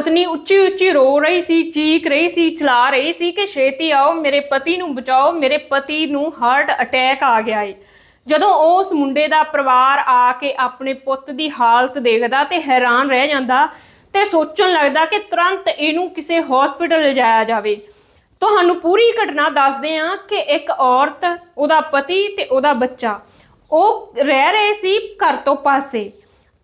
ਪਤਨੀ ਉੱਚੀ ਉੱਚੀ ਰੋ ਰਹੀ ਸੀ ਚੀਕ ਰਹੀ ਸੀ, ਚਲਾ ਰਹੀ ਸੀ ਕਿ ਛੇਤੀ ਆਓ, ਮੇਰੇ ਪਤੀ ਨੂੰ ਬਚਾਓ, ਮੇਰੇ ਪਤੀ ਨੂੰ ਹਾਰਟ ਅਟੈਕ ਆ ਗਿਆ ਏ। ਜਦੋਂ ਉਸ ਮੁੰਡੇ ਦਾ ਪਰਿਵਾਰ ਆ ਕੇ ਆਪਣੇ ਪੁੱਤ ਦੀ ਹਾਲਤ ਦੇਖਦਾ ਤੇ ਹੈਰਾਨ ਰਹਿ ਜਾਂਦਾ ਤੇ ਸੋਚਣ ਲੱਗਦਾ ਕਿ ਤੁਰੰਤ ਇਹਨੂੰ ਕਿਸੇ ਹਸਪੀਟਲ ਲਿਜਾਇਆ ਜਾਵੇ। ਤੁਹਾਨੂੰ ਪੂਰੀ ਘਟਨਾ ਦੱਸਦੇ ਹਾਂ ਕਿ ਇੱਕ ਔਰਤ, ਉਹਦਾ ਪਤੀ ਤੇ ਉਹਦਾ ਬੱਚਾ, ਉਹ ਰਹਿ ਰਹੇ ਸੀ ਘਰ ਤੋਂ ਪਾਸੇ।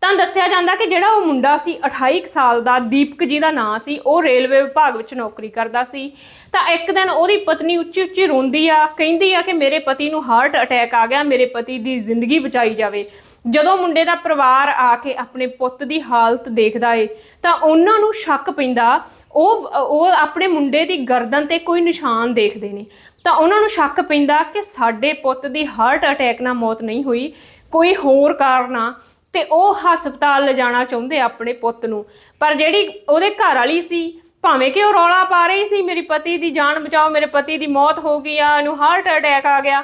ਤਾਂ ਦੱਸਿਆ ਜਾਂਦਾ ਕਿ ਜਿਹੜਾ ਉਹ ਮੁੰਡਾ ਸੀ 28 ਕੁ ਸਾਲ ਦਾ, ਦੀਪਕ ਜੀ ਦਾ ਨਾਂ ਸੀ, ਉਹ ਰੇਲਵੇ ਵਿਭਾਗ ਵਿੱਚ ਨੌਕਰੀ ਕਰਦਾ ਸੀ। ਤਾਂ ਇੱਕ ਦਿਨ ਉਹਦੀ ਪਤਨੀ ਉੱਚੀ ਉੱਚੀ ਰੋਂਦੀ ਆ, ਕਹਿੰਦੀ ਆ ਕਿ ਮੇਰੇ ਪਤੀ ਨੂੰ ਹਾਰਟ ਅਟੈਕ ਆ ਗਿਆ, ਮੇਰੇ ਪਤੀ ਦੀ ਜ਼ਿੰਦਗੀ ਬਚਾਈ ਜਾਵੇ। ਜਦੋਂ ਮੁੰਡੇ ਦਾ ਪਰਿਵਾਰ ਆ ਕੇ ਆਪਣੇ ਪੁੱਤ ਦੀ ਹਾਲਤ ਦੇਖਦਾ ਏ, ਤਾਂ ਉਹਨਾਂ ਨੂੰ ਸ਼ੱਕ ਪੈਂਦਾ, ਉਹ ਉਹ ਆਪਣੇ ਮੁੰਡੇ ਦੀ ਗਰਦਨ ਤੇ ਕੋਈ ਨਿਸ਼ਾਨ ਦੇਖਦੇ ਨੇ। ਤਾਂ ਉਹਨਾਂ ਨੂੰ ਸ਼ੱਕ ਪੈਂਦਾ ਕਿ ਸਾਡੇ ਪੁੱਤ ਦੀ ਹਾਰਟ ਅਟੈਕ ਨਾਲ ਮੌਤ ਨਹੀਂ ਹੋਈ, ਕੋਈ ਹੋਰ ਕਾਰਨ ਆ। ਤੇ ਉਹ ਹਸਪਤਾਲ ਲਿਜਾਣਾ ਚਾਹੁੰਦੇ ਆਪਣੇ ਪੁੱਤ ਨੂੰ। ਪਰ ਜਿਹੜੀ ਉਹਦੇ ਘਰ ਵਾਲੀ ਸੀ, ਭਾਵੇਂ ਕਿ ਉਹ ਰੌਲਾ ਪਾ ਰਹੀ ਸੀ, ਮੇਰੀ ਪਤੀ ਦੀ ਜਾਨ ਬਚਾਓ, ਮੇਰੇ ਪਤੀ ਦੀ ਮੌਤ ਹੋ ਗਈ ਆ, ਇਹਨੂੰ ਹਾਰਟ ਅਟੈਕ ਆ ਗਿਆ।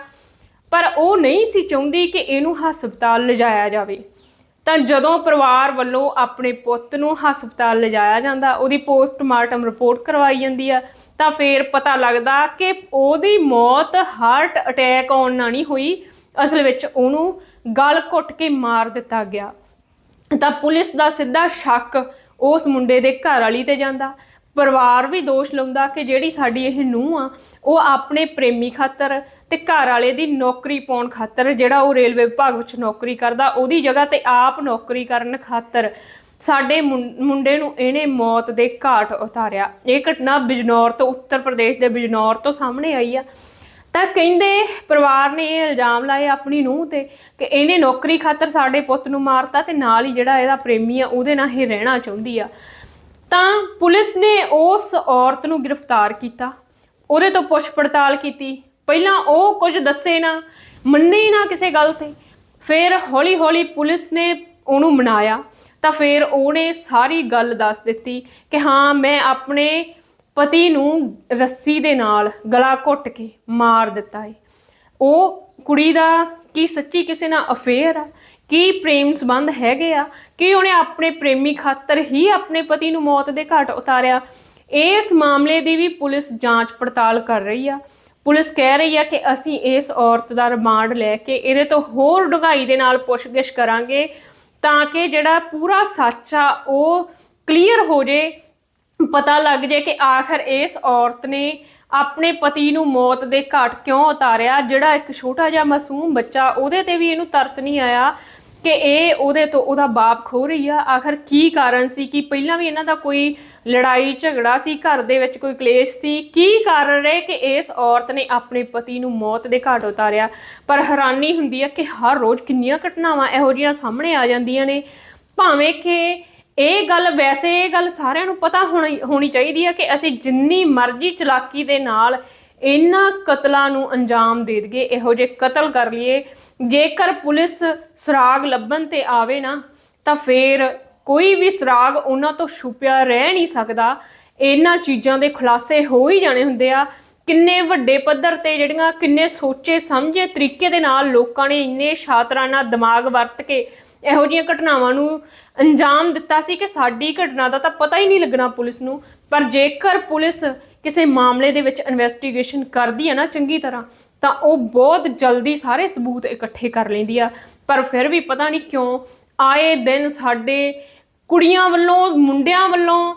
ਪਰ ਉਹ ਨਹੀਂ ਸੀ ਚਾਹੁੰਦੀ ਕਿ ਇਹਨੂੰ ਹਸਪਤਾਲ ਲਿਜਾਇਆ ਜਾਵੇ। ਤਾਂ ਜਦੋਂ ਪਰਿਵਾਰ ਵੱਲੋਂ ਆਪਣੇ ਪੁੱਤ ਨੂੰ ਹਸਪਤਾਲ ਲਿਜਾਇਆ ਜਾਂਦਾ, ਉਹਦੀ ਪੋਸਟਮਾਰਟਮ ਰਿਪੋਰਟ ਕਰਵਾਈ ਜਾਂਦੀ ਆ, ਤਾਂ ਫੇਰ ਪਤਾ ਲੱਗਦਾ ਕਿ ਉਹਦੀ ਮੌਤ ਹਾਰਟ ਅਟੈਕ ਆਉਣ ਨਾਲ ਨਹੀਂ ਹੋਈ। ਅਸਲ ਵਿੱਚ ਉਹਨੂੰ ਗਲ ਘੁੱਟ ਕੇ ਮਾਰ ਦਿੱਤਾ ਗਿਆ। ਤਾਂ ਪੁਲਿਸ ਦਾ ਸਿੱਧਾ ਸ਼ੱਕ ਉਸ ਮੁੰਡੇ ਦੇ ਘਰ ਵਾਲੀ ਤੇ ਜਾਂਦਾ। ਪਰਿਵਾਰ ਵੀ ਦੋਸ਼ ਲਾਉਂਦਾ ਕਿ ਜਿਹੜੀ ਸਾਡੀ ਇਹ ਨੂੰਹ ਆ, ਉਹ ਆਪਣੇ ਪ੍ਰੇਮੀ ਖਾਤਰ ਤੇ ਘਰ ਵਾਲੇ ਦੀ ਨੌਕਰੀ ਪਾਉਣ ਖਾਤਰ, ਜਿਹੜਾ ਉਹ ਰੇਲਵੇ ਵਿਭਾਗ ਵਿੱਚ ਨੌਕਰੀ ਕਰਦਾ, ਉਹਦੀ ਜਗ੍ਹਾ ਤੇ ਆਪ ਨੌਕਰੀ ਕਰਨ ਖਾਤਰ ਸਾਡੇ ਮੁੰਡੇ ਨੂੰ ਇਹਨੇ ਮੌਤ ਦੇ ਘਾਟ ਉਤਾਰਿਆ। ਇਹ ਘਟਨਾ ਬਿਜਨੌਰ ਤੋਂ ਉੱਤਰ ਪ੍ਰਦੇਸ਼ ਦੇ ਬਿਜਨੌਰ ਤੋਂ ਸਾਹਮਣੇ ਆਈ ਆ। ਤਾਂ ਕਹਿੰਦੇ ਪਰਿਵਾਰ ਨੇ ਇਹ ਇਲਜ਼ਾਮ ਲਾਏ ਆਪਣੀ ਨੂੰਹ ਤੇ ਕਿ ਇਹਨੇ ਨੌਕਰੀ ਖਾਤਰ ਸਾਡੇ ਪੁੱਤ ਨੂੰ ਮਾਰਤਾ ਤੇ ਨਾਲ ਹੀ ਜਿਹੜਾ ਇਹਦਾ ਪ੍ਰੇਮੀ ਆ, ਉਹਦੇ ਨਾਲ ਹੀ ਰਹਿਣਾ ਚਾਹੁੰਦੀ ਆ। ਤਾਂ ਪੁਲਿਸ ਨੇ ਉਸ ਔਰਤ ਨੂੰ ਗ੍ਰਿਫਤਾਰ ਕੀਤਾ। ਉਹਦੇ ਤੋਂ ਪੁੱਛ ਪੜਤਾਲ ਕੀਤੀ। ਪਹਿਲਾਂ ਉਹ ਕੁਝ ਦੱਸੇ ਨਾ, ਮੰਨੇ ਨਾ ਕਿਸੇ ਗੱਲ ਤੇ। ਫਿਰ ਹੌਲੀ ਹੌਲੀ ਪੁਲਿਸ ਨੇ ਉਹਨੂੰ ਮਨਾਇਆ। ਤਾਂ ਫਿਰ ਉਹਨੇ ਸਾਰੀ ਗੱਲ ਦੱਸ ਦਿੱਤੀ ਕਿ ਹਾਂ, ਮੈਂ ਆਪਣੇ ਪਤੀ ਨੂੰ ਰੱਸੀ ਦੇ ਨਾਲ ਗਲਾ ਘੁੱਟ ਕੇ ਮਾਰ ਦਿੱਤਾ ਹੈ ਉਹ ਕੁੜੀ ਦਾ ਕੀ ਸੱਚੀ ਕਿਸੇ ਨਾਲ ਅਫੇਅਰ ਆ? ਕੀ ਪ੍ਰੇਮ ਸੰਬੰਧ ਹੈਗੇ ਆ? ਕਿ ਉਹਨੇ ਆਪਣੇ ਪ੍ਰੇਮੀ ਖਾਤਰ ਹੀ ਆਪਣੇ ਪਤੀ ਨੂੰ ਮੌਤ ਦੇ ਘਾਟ ਉਤਾਰਿਆ? ਇਸ ਮਾਮਲੇ ਦੀ ਵੀ ਪੁਲਿਸ ਜਾਂਚ ਪੜਤਾਲ ਕਰ ਰਹੀ ਆ। ਪੁਲਿਸ ਕਹਿ ਰਹੀ ਆ ਕਿ ਅਸੀਂ ਇਸ ਔਰਤ ਦਾ ਰਿਮਾਂਡ ਲੈ ਕੇ ਇਹਦੇ ਤੋਂ ਹੋਰ ਡੂੰਘਾਈ ਦੇ ਨਾਲ ਪੁੱਛਗਿੱਛ ਕਰਾਂਗੇ ਤਾਂ ਕਿ ਜਿਹੜਾ ਪੂਰਾ ਸੱਚ ਆ ਉਹ ਕਲੀਅਰ ਹੋ ਜੇ ਪਤਾ ਲੱਗ ਜੇ ਕਿ ਆਖਰ ਇਸ ਔਰਤ ਨੇ ਆਪਣੇ ਪਤੀ ਨੂੰ ਮੌਤ ਦੇ ਘਾਟ ਕਿਉਂ ਉਤਾਰਿਆ? ਜਿਹੜਾ ਇੱਕ ਛੋਟਾ ਜਿਹਾ ਮਾਸੂਮ ਬੱਚਾ, ਉਹਦੇ ਤੇ ਵੀ ਇਹਨੂੰ ਤਰਸ ਨਹੀਂ ਆਇਆ ਕਿ ਇਹ ਉਹਦੇ ਤੋਂ ਉਹਦਾ ਬਾਪ ਖੋ ਰਹੀ ਆ। ਆਖਰ ਕੀ ਕਾਰਨ ਸੀ? ਕਿ ਪਹਿਲਾਂ ਵੀ ਇਹਨਾਂ ਦਾ ਕੋਈ ਲੜਾਈ ਝਗੜਾ ਸੀ? ਘਰ ਦੇ ਵਿੱਚ ਕੋਈ ਕਲੇਸ਼ ਸੀ? ਕੀ ਕਾਰਨ ਰਹੇ ਕਿ ਇਸ ਔਰਤ ਨੇ ਆਪਣੇ ਪਤੀ ਨੂੰ ਮੌਤ ਦੇ ਘਾਟ ਉਤਾਰਿਆ? ਪਰ ਹੈਰਾਨੀ ਹੁੰਦੀ ਹੈ ਕਿ ਹਰ ਰੋਜ਼ ਕਿੰਨੀਆਂ ਘਟਨਾਵਾਂ ਇਹੋ ਜਿਹੀਆਂ ਸਾਹਮਣੇ ਆ ਜਾਂਦੀਆਂ ਨੇ। ਭਾਵੇਂ ਕਿ ਇਹ ਗੱਲ ਵੈਸੇ ਇਹ ਗੱਲ ਸਾਰਿਆਂ ਨੂੰ ਪਤਾ ਹੋਣੀ ਹੋਣੀ ਚਾਹੀਦੀ ਹੈ ਕਿ ਅਸੀਂ ਜਿੰਨੀ ਮਰਜ਼ੀ ਚਲਾਕੀ ਦੇ ਨਾਲ ਇਹਨਾਂ ਕਤਲਾਂ ਨੂੰ ਅੰਜਾਮ ਦੇ ਦਈਏ, ਇਹੋ ਜਿਹੇ ਕਤਲ ਕਰ ਲਈਏ। ਜੇਕਰ ਪੁਲਿਸ ਸੁਰਾਗ ਲੱਭਣ ਤੇ ਆਵੇ ਨਾ, ਤਾਂ ਫੇਰ ਕੋਈ ਵੀ ਸੁਰਾਗ ਉਹਨਾਂ ਤੋਂ ਛੁਪਿਆ ਰਹਿ ਨਹੀਂ ਸਕਦਾ। ਇਹਨਾਂ ਚੀਜ਼ਾਂ ਦੇ ਖੁਲਾਸੇ ਹੋ ਹੀ ਜਾਣੇ ਹੁੰਦੇ ਆ। ਕਿੰਨੇ ਵੱਡੇ ਪੱਧਰ ਤੇ ਜਿਹੜੀਆਂ ਕਿੰਨੇ ਸੋਚੇ ਸਮਝੇ ਤਰੀਕੇ ਦੇ ਨਾਲ ਲੋਕਾਂ ਨੇ ਇੰਨੇ ਸ਼ਾਤਰਾਨਾ ਦਿਮਾਗ ਵਰਤ ਕੇ ਇਹੋ ਜਿਹੀਆਂ ਘਟਨਾਵਾਂ ਨੂੰ ਅੰਜਾਮ ਦਿੱਤਾ ਸੀ ਕਿ ਸਾਡੀ ਘਟਨਾ ਦਾ ਤਾਂ ਪਤਾ ਹੀ ਨਹੀਂ ਲੱਗਣਾ ਪੁਲਿਸ ਨੂੰ। ਪਰ ਜੇਕਰ ਪੁਲਿਸ ਕਿਸੇ ਮਾਮਲੇ ਦੇ ਵਿੱਚ ਇਨਵੈਸਟੀਗੇਸ਼ਨ ਕਰਦੀ ਹੈ ਨਾ ਚੰਗੀ ਤਰ੍ਹਾਂ, ਤਾਂ ਉਹ ਬਹੁਤ ਜਲਦੀ ਸਾਰੇ ਸਬੂਤ ਇਕੱਠੇ ਕਰ ਲੈਂਦੀ ਆ। ਪਰ ਫਿਰ ਵੀ ਪਤਾ ਨਹੀਂ ਕਿਉਂ ਆਏ ਦਿਨ ਸਾਡੇ ਕੁੜੀਆਂ ਵੱਲੋਂ, ਮੁੰਡਿਆਂ ਵੱਲੋਂ,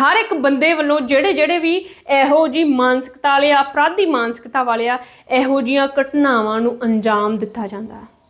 ਹਰ ਇੱਕ ਬੰਦੇ ਵੱਲੋਂ ਜਿਹੜੇ ਜਿਹੜੇ ਵੀ ਇਹੋ ਜੀ ਮਾਨਸਿਕਤਾ ਵਾਲੇ ਆ, ਅਪਰਾਧੀ ਮਾਨਸਿਕਤਾ ਵਾਲੇ ਆ, ਇਹੋ ਜੀਆਂ ਘਟਨਾਵਾਂ ਨੂੰ ਅੰਜਾਮ ਦਿੱਤਾ ਜਾਂਦਾ। ਹੈ